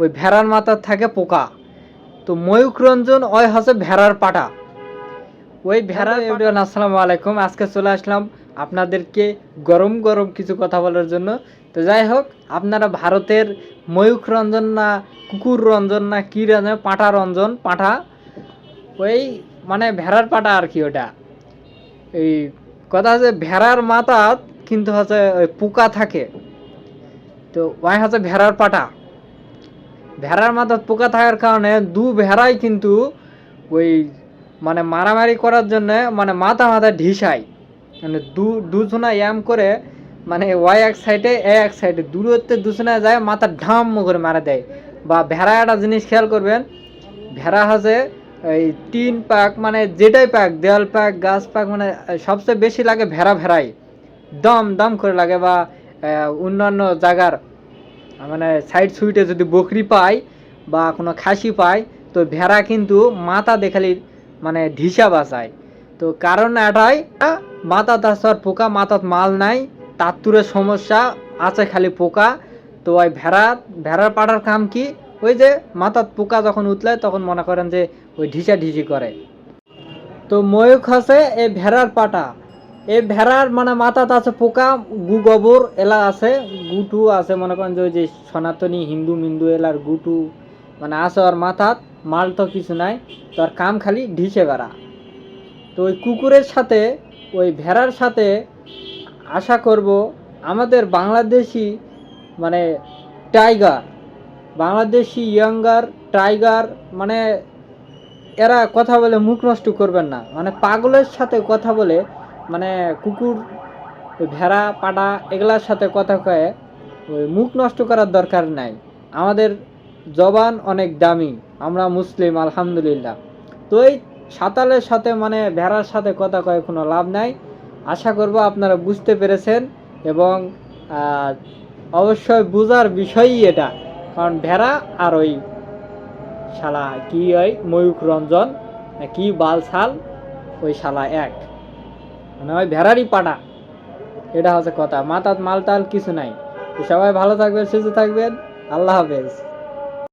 ওই ভেড়ার মাথার থাকে পোকা। তো ময়ূক রঞ্জন ওই হচ্ছে ভেড়ার পাটা। ওই ভেড়া এভরিওয়ান আসসালামু আলাইকুম আজকে চলে আসলাম আপনাদেরকে গরম গরম কিছু কথা বলার জন্য। তো যাই হোক আপনারা ভারতের ময়ূখ রঞ্জন না কুকুর রঞ্জন না কী রঞ্জন পাঁঠা রঞ্জন পাঁঠা ওই মানে ভেড়ার পাটা আর কি ওটা। এই কথা হচ্ছে ভেড়ার মাথা কিন্তু হচ্ছে ওই পোকা থাকে। তো ওই হচ্ছে ভেড়ার পাটা। ভেড়ার মাথার পোকা থাকার কারণে দু ভেড়াই কিন্তু ওই মানে মারামারি করার জন্য মানে মাথা মাথা ঢিসায়। মানে দু, দুজনা এম করে মানে ওয়াই এক সাইডে, এ এক সাইডে, দূরত্বে দুজনা যায়, মাথা ঢাম করে মারা দেয়। বা ভেড়া একটা জিনিস খেয়াল করবেন, ভেড়া হাসে এই টিন পাক মানে যেটাই পাক দেওয়াল পাক, গাছ পাক মানে সবচেয়ে বেশি লাগে ভেড়া ভেড়াই। দম দম করে লাগে বা অন্যান্য জায়গার মানে সাইড সুইটে যদি বকরি পায় বা কোনো খাসি পায়, তো ভেড়া কিন্তু মাথা দেখালি মানে ঢিসা বাঁচায়। তো কারণ এটাই, মাথা তাছার পোকা মাথাত মাল নাই তাত্তুরের সমস্যা আছে খালি পোকা। তো ওই ভেড়া, ভেড়ার পাড়ার কাম কি? ওই যে মাথাত পোকা যখন উতলে তখন মনে করেন যে ওই ঢিসা ঢিসি করে। তো ময়ূখ আছে এই ভেড়ার পাটা। এই ভেড়ার মানে মাথাত আছে পোকা, গু গোবর, এলা আছে, গুটু আছে, মনে করেন যে ওই যে সনাতনী হিন্দু মিন্দু এলার গুটু মানে আছে ওর মাথাত মাল তো কিছু নাই, তো আর কাম খালি ঢিসে বেড়া। তো ওই কুকুরের সাথে, ওই ভেড়ার সাথে আশা করব আমাদের বাংলাদেশি মানে টাইগার, বাংলাদেশি ইয়াঙ্গার, টাইগার মানে এরা কথা বলে মুখ নষ্ট করবেন না। মানে পাগলের সাথে কথা বলে মানে কুকুর, ভেড়া, পাটা এগুলার সাথে কথা কয়ে ওই মুখ নষ্ট করার দরকার নাই। আমাদের জবান অনেক দামি, আমরা মুসলিম, আলহামদুলিল্লাহ। তো এই সাঁতালের সাথে মানে ভেড়ার সাথে কথা কয়ে কোনো লাভ নাই। আশা করব আপনারা বুঝতে পেরেছেন এবং অবশ্যই বোঝার বিষয়ই এটা। কারণ ভেড়া আর ওই শালা কি ওই ময়ূক রঞ্জন কি বালছাল, ওই শালা এক। মানে ওই ভেড়ারই পাটা এটা হচ্ছে কথা। মাথাত মালতাল কিছু নাই। সবাই ভালো থাকবেন, সুস্থ থাকবেন। আল্লাহ হাফেজ।